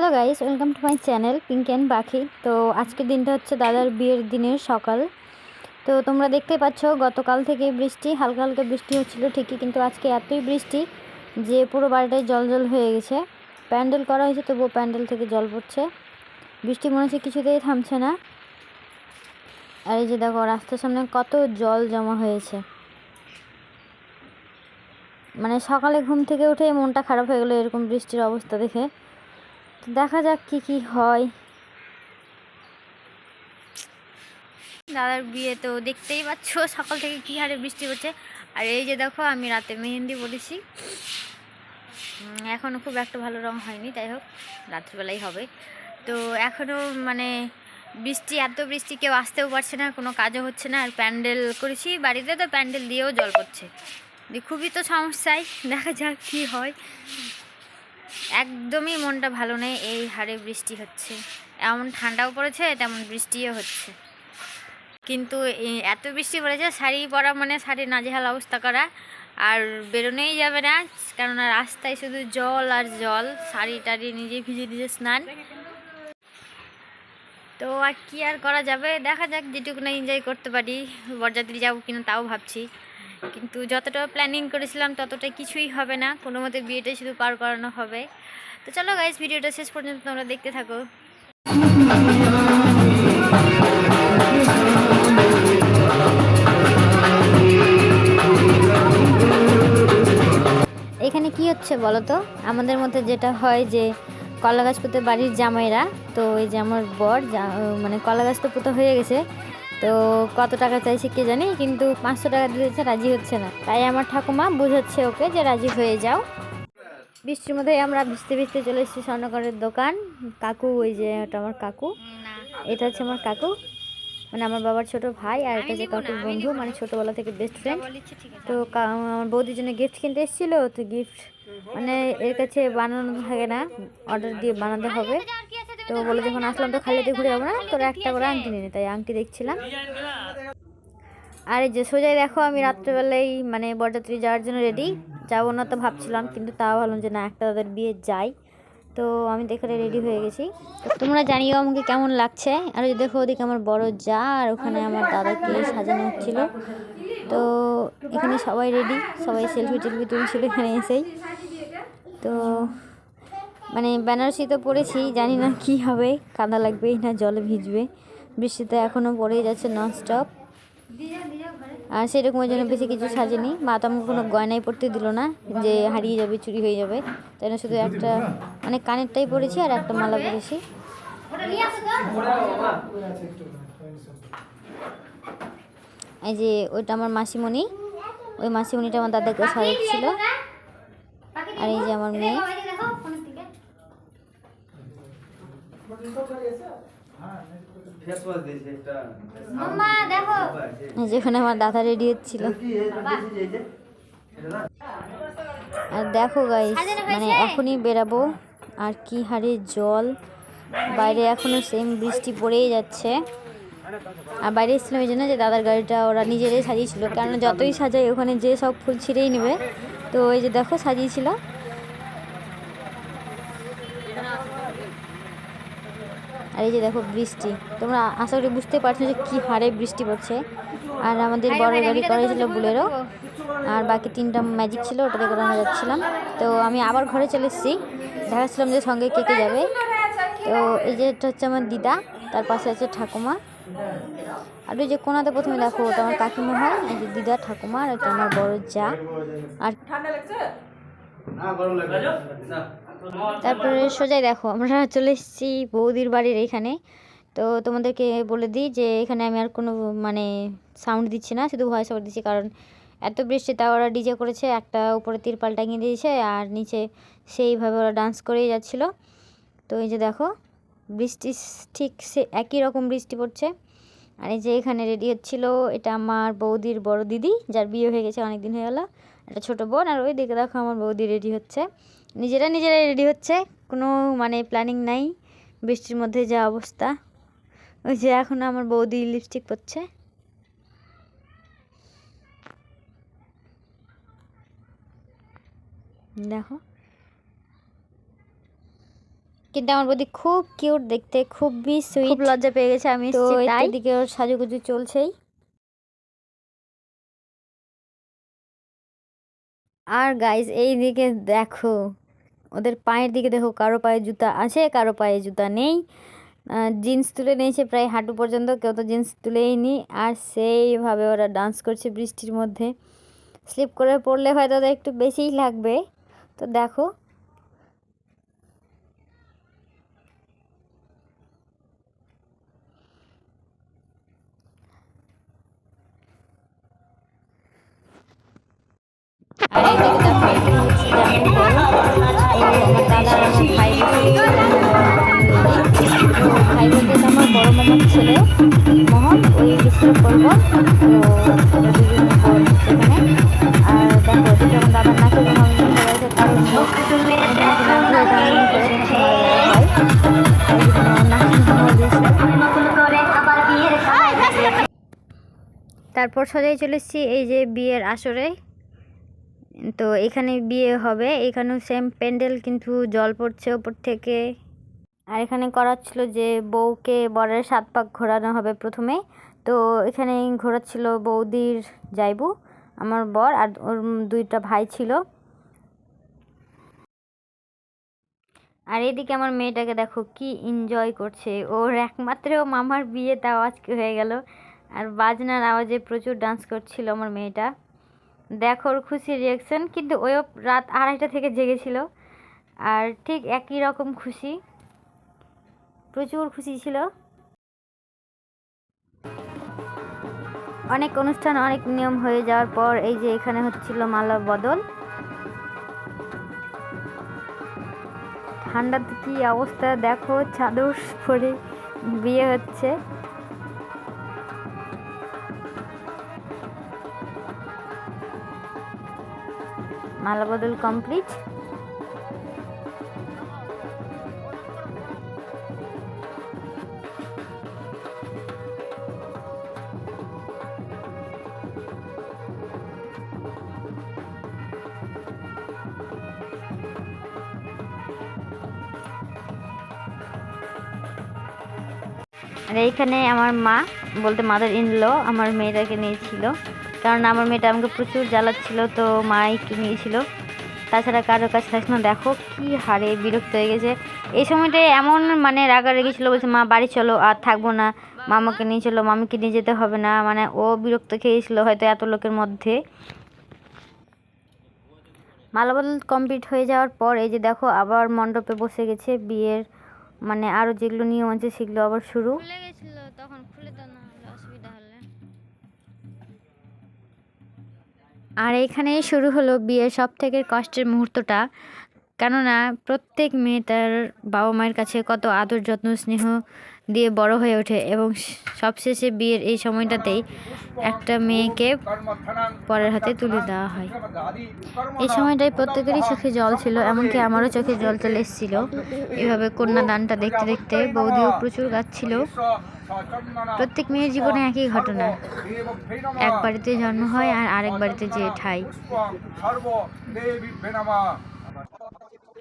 Hello guys welcome to my channel pink and পাখি তো আজকের দিনটা হচ্ছে দাদার বিয়ের দিনের সকাল। তো তোমরা দেখতে পাচ্ছ, গতকাল থেকে বৃষ্টি, হালকা হালকা বৃষ্টি হচ্ছিল ঠিকই, কিন্তু আজকে এতই বৃষ্টি যে পুরো বাড়িটায় জল জল হয়ে গেছে। প্যান্ডেল করা হয়েছে, তবুও প্যান্ডেল থেকে জল পড়ছে। বৃষ্টি মনে হচ্ছে কিছুতেই থামছে না। আর এই যে দেখো, রাস্তার সামনে কত জল জমা হয়েছে। মানে সকালে ঘুম থেকে উঠে মনটা খারাপ হয়ে গেলো এরকম বৃষ্টির অবস্থা দেখে। দেখা যাক কি কি হয়। দাদার বিয়ে তো দেখতেই পাচ্ছ, সকাল থেকে কী হারে বৃষ্টি পড়ছে আর এই যে দেখো, আমি রাতে মেহেন্দি বলেছি এখনও খুব একটা ভালো রং হয়নি তাই হোক, রাত্রিবেলাই হবে। তো এখনও মানে বৃষ্টি, এত বৃষ্টি কেউ আসতেও পারছে না, কোনো কাজও হচ্ছে না। আর প্যান্ডেল করেছি, বাড়িতে তো প্যান্ডেল দিয়েও জল পড়ছে। খুবই তো সমস্যায় দেখা যাক কী হয়। একদমই মনটা ভালো নেই, এই হারে বৃষ্টি হচ্ছে। এমন ঠান্ডাও পড়েছে, তেমন বৃষ্টিও হচ্ছে। কিন্তু এত বৃষ্টি পড়েছে, শাড়ি পরা মানে শাড়ি নাজেহাল অবস্থা করা, আর বেরোনোই যাবে না, কেননা রাস্তায় শুধু জল আর জল, শাড়ি টাড়ি নিজে ভিজে নিজে স্নান। তো আর কি আর করা যাবে, দেখা যাক যেটুকু না এনজয় করতে পারি, বরযাত্রী যাব কিনা তাও ভাবছি। কিন্তু যতটা প্ল্যানিং করেছিলাম, ততটা কিছুই হবে না। কোনো মতে বিয়েটা শুধু পার করানো হবে। তো চলো গাইজ ভিডিওটা শেষ পর্যন্ত তোমরা দেখতে থাকো। এখানে কি হচ্ছে বলো তো আমাদের মধ্যে যেটা হয় যে কলা গাছ পুঁতে বাড়ির জামাইরা, তো এই যে আমার বর মানে কলা গাছ তো পুঁতে হয়ে গেছে তো কত টাকা চাইছে কে জানি কিন্তু পাঁচশো টাকা দিতেছে রাজি হচ্ছে না। তাই আমার ঠাকুমা বুঝাচ্ছে ওকে যে রাজি হয়ে যাও। বৃষ্টির মধ্যে আমরা ভিজতে ভিজতে চলে এসেছি স্বর্ণকরের দোকান। কাকু ওই যে এটা আমার কাকু। এটা হচ্ছে আমার কাকু। মানে আমার বাবার ছোট ভাই আর এটা হচ্ছে কাকুর বন্ধু মানে ছোটবেলা থেকে বেস্ট ফ্রেন্ড তো আমার বৌদির জন্য গিফট কিনতে এসেছিল তো গিফট মানে এর কাছে বানানো থাকে না অর্ডার দিয়ে বানাতে হবে। তো বলে যখন আসলাম তো খালিতে ঘুরে যাব না তোরা একটা করে আংটি নিয়ে। তাই আংটি দেখছিলাম। আর যে সোজাই দেখো, আমি রাত্রেবেলায় মানে বরযাত্রী যাওয়ার জন্য রেডি যাব না তো ভাবছিলাম, কিন্তু তাও ভাবলাম যে না, একটা তাদের বিয়ে যাই তো আমি দেখে রেডি হয়ে গেছি। তো তোমরা জানিও আমাকে কেমন লাগছে। আর ওই দেখো ওদিকে আমার বড় যা, আর ওখানে আমার দাদাকে সাজানো হচ্ছিল। তো এখানে সবাই রেডি সবাই সেলফি টেলফি তুলছিল এখানে এসেই। তো মানে বেনারসি তো পরেছি, জানি না কি হবে, কাদা লাগবে না, জলে ভিজবে। বৃষ্টিতে এখনও পড়েই যাচ্ছে ননস্টপ আর সেরকম ওই জন্য বেশি কিছু সাজেনি। মা তো আমাকে কোনো গয়নাই পড়তে দিল না, যে হারিয়ে যাবে, চুরি হয়ে যাবে। তাই না শুধু একটা মানে কানেরটাই পরেছি আর একটা মালা পরেছি। এই যে ওইটা আমার মাসিমণি। ওই মাসিমণিটা আমার দাদাকে সাজাচ্ছিল আর এই যে আমার মেয়ে। ফেস ওয়াশ দিয়েছে একটা এই যে ওখানে আমার দাদা রেডি হচ্ছিল। আর দেখো গাইস মানে এখনই বেরাবো। আর কি হারে জল। বাইরে এখনও সেম বৃষ্টি পড়েই যাচ্ছে। আর বাইরে এসেছিলাম এই জন্য যে দাদার গাড়িটা ওরা নিজেরাই সাজিয়েছিল। কারণ যতই সাজাই ওখানে যে সব ফুল ছিঁড়েই নেবে। তো এই যে দেখো সাজিয়েছিল। আর এই যে দেখো বৃষ্টি। তোমরা আশা করি বুঝতে পারছ যে কী হারে বৃষ্টি পড়ছে। আর আমাদের বড় গাড়ি করা ছিল বুলেরো। আর বাকি তিনটা ম্যাজিক ছিল ওটাতে করে আমরা যাচ্ছিলাম। তো আমি আবার ঘরে চলে এসেছি। দেখাচ্ছিলাম যে সঙ্গে কে কে যাবে। তো এই যে এটা হচ্ছে আমার দিদা তার পাশে আছে ঠাকুমা। আর ওই যে কোনাতে প্রথমে দেখো ওটা আমার কাকিমা হয় এই যে দিদা ঠাকুমা আর এটা আমার বড় যা। আর না গরম লাগবে না। তারপরে সোজাই দেখো, আমরা চলে এসেছি বৌদির বাড়ির এখানে। তো তোমাদেরকে বলে দিই যে, এখানে আমি আর কোনো মানে সাউন্ড দিচ্ছি না, শুধু ভয়েস ওভার দিচ্ছি। কারণ এত বৃষ্টি তা ওরা ডিজে করেছে, একটা উপরে তিরপাল টাঙিয়ে দিয়েছে, আর নিচে সেইভাবে ওরা ডান্স করেই যাচ্ছিল। তো এই যে দেখো, বৃষ্টি ঠিক সে একই রকম বৃষ্টি পড়ছে। আর এই যে এখানে রেডি হচ্ছিল, এটা আমার বৌদির বড় দিদি, যার বিয়ে হয়ে গেছে অনেক দিন হয়ে গেলো, একটা ছোটো বোন। আর ওই দিকে দেখো আমার বৌদি রেডি হচ্ছে। নিজেরা নিজেরাই রেডি হচ্ছে। কোনো মানে প্ল্যানিং নাই। বৃষ্টির মধ্যে যা অবস্থা। ওই যে এখন আমার বৌদি লিপস্টিক পরছে। দেখো। কিন্তু আমার বৌদি খুব কিউট দেখতে খুবই সুইট লজ্জা পেয়ে গেছে আমি তো এদিকে ওর সাজুগুজু চলছেই। আর গাইজ এই দিকে দেখো। ওদের পায়ের দিকে দেখো, কারও পায়ে জুতা আছে, কারও পায়ে জুতা নেই। জিন্স তুলে নিয়েছে প্রায় হাঁটু পর্যন্ত, কেউ তো জিন্স তুলেই নি। আর সেইভাবে ওরা ডান্স করছে বৃষ্টির মধ্যে। স্লিপ করে পড়লে হয়তো একটু বেশিই লাগবে। তো দেখো তারপর সজাই চলে এসেছি এই যে বিয়ের আসরে। তো এখানে বিয়ে হবে, এখানেও সেম প্যান্ডেল কিন্তু জল পড়ছে ওপর থেকে। আর এখানে করাচ্ছিল যে বউকে বরের সাত পাক ঘোরানো হবে প্রথমে। তো এখানে ঘোরাচ্ছিল বৌদির যাইবু আমার বর আর ওর দুইটা ভাই ছিল। আর এদিকে আমার মেয়েটাকে দেখো কি এনজয় করছে। ওর একমাত্র মামার বিয়ে তাও আজকে হয়ে গেল। আর বাজনার আওয়াজে প্রচুর ডান্স করছিল আমার মেয়েটা। দেখো ওর খুশি রিয়াকশন কিন্তু ওও রাত আড়াইটা থেকে জেগেছিল। আর ঠিক একই রকম খুশি। প্রচুর খুশি ছিল। অনেক অনুষ্ঠান, অনেক নিয়ম হয়ে যাওয়ার পর এই যে এখানে হচ্ছিল মালা বদল। ঠান্ডাতে কি অবস্থা দেখো, চাদর পরে বিয়ে হচ্ছে। মালা বদল কমপ্লিট। আর এইখানে আমার মা বলতে মাদার ইন ল আমার মেয়েটাকে নিয়েছিল। কারণ আমার মেয়েটা আমাকে প্রচুর জ্বালাচ্ছিল, তো মাই একটু নিয়েছিল। তাছাড়া কারও কাছে থাকছে না। দেখো কি হারে বিরক্ত হয়ে গেছে। এই সময়টায় এমন মানে রাগা রেগেছিলো বলছে, মা, বাড়ি চলো, আর থাকব না। মামাকে নিয়ে চলো, মামিকে নিয়ে যেতে হবে না। মানে ও বিরক্ত খেয়েছিল হয়তো এত লোকের মধ্যে। মালাবদল কমপ্লিট হয়ে যাওয়ার পর এই যে দেখো, আবার মণ্ডপে বসে গেছে বিয়ের। মানে আরও যেগুলো নিয়ম আছে, সেগুলো আবার শুরু। আর এখানে শুরু হলো বিয়ের সব থেকে কষ্টের মুহূর্তটা। কেননা প্রত্যেক মেয়ে তার বাবা মায়ের কাছে কত আদর, যত্ন, স্নেহ দিয়ে বড় হয়ে ওঠে এবং সবশেষে বিয়ের এই সময়টাতেই একটা মেয়েকে পরের হাতে তুলে দেওয়া হয়। এই সময়টায় প্রত্যেকেরই চোখে জল ছিল, এমনকি আমারও চোখে জল চলে এসেছিল। এভাবে কন্যাদানটা দেখতে দেখতে বৌদিও প্রচুর গাচ্ছিল। প্রত্যেক মেয়ের জীবনে একই ঘটনা। এক বাড়িতে জন্ম হয় আর আরেক বাড়িতে যে ঠাই।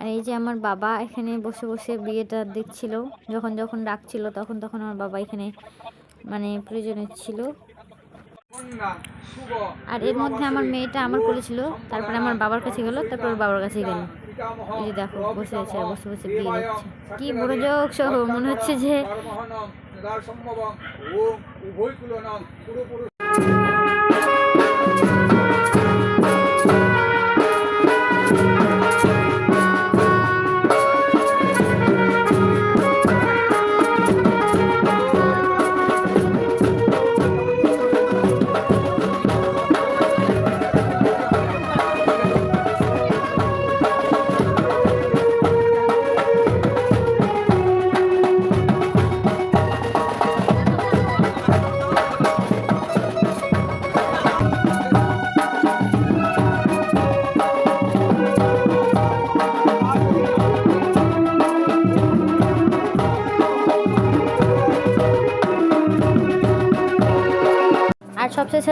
আর এই যে আমার বাবা এখানে বসে বসে বিয়েটা দেখছিল, যখন যখন ডাকছিল তখন তখন আমার বাবা এখানে মানে প্রয়োজনে ছিল। আর এর মধ্যে আমার মেয়েটা আমার কোলে ছিল, তারপরে আমার বাবার কাছে গেল, তারপর বাবার কাছে গেল। এই যে দেখো, বসে আছে, বসে বসে বিয়ে দিচ্ছে। কি মনোযোগ সহ, মনে হচ্ছে যে আর সবশেষে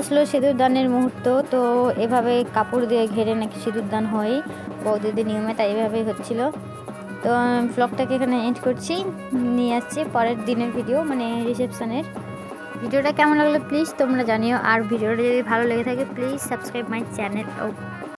আসলো সিঁদুর দানের মুহূর্ত, তো এভাবে কাপড় দিয়ে ঘেরে নাকি সিঁদুর দান হয়। বৌদিদের নিয়মে তাই এভাবেই হচ্ছিল। তো ফ্লগটাকে এখানে এন্ড করছি। নিয়ে আসছি পরের দিনের ভিডিও মানে রিসেপশনের ভিডিওটা কেমন লাগল প্লিজ তোমরা জানিও। আর ভিডিওটা যদি ভালো লেগে থাকে please subscribe my channel O